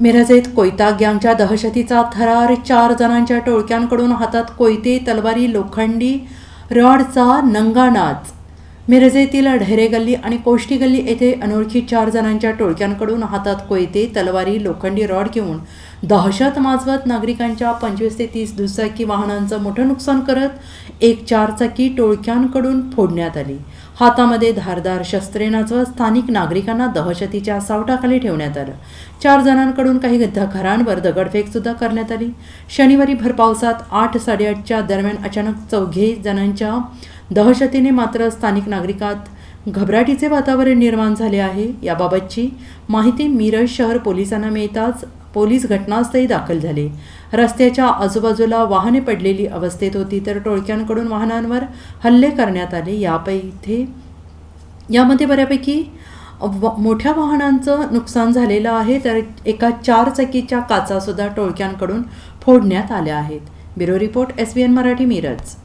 मिरजेत कोयता गँगच्या दहशतीचा थरार चार जणांच्या टोळक्यांकडून हातात कोयते तलवारी लोखंडी रॉडचा नंगा नाच. मिरजेतील ढेरे गल्ली आणि कोष्टी गल्ली येथे अनोळखी चार जणांच्या टोळक्यांकडून हातात कोयते तलवारी लोखंडी रॉड घेऊन दहशत माजवत नागरिकांच्या पंचवीस ते तीस दुचाकी वाहनांचं मोठं नुकसान करत एक चारचाकी टोळक्यांकडून फोडण्यात आली. हातामध्ये धारदार शस्त्रे नाचवत स्थानिक नागरिकांना दहशतीच्या सावटाखाली ठेवण्यात आलं. चार जणांकडून काही गद्दा घरांवर दगडफेक सुद्धा करण्यात आली. शनिवारी भर पावसात आठ साडेआठच्या दरम्यान अचानक चौघे जणांच्या दहशतीने मात्र स्थानिक नागरिकात घबराटीचे वातावरण निर्माण झाले आहे. याबाबतची माहिती मिरज शहर पोलिसांना मिळताच पोलीस घटनास्थळी दाखल झाले. रस्त्याच्या आजूबाजूला वाहने पडलेली अवस्थेत होती तर टोळक्यांकडून वाहनांवर हल्ले करण्यात आले. यापैकी यामध्ये बऱ्यापैकी व- मोठ्या वाहनांचं नुकसान झालेलं आहे तर एका चारचाकीच्या काचासुद्धा टोळक्यांकडून फोडण्यात आल्या आहेत. Bureau report S B N Marathi Miraj.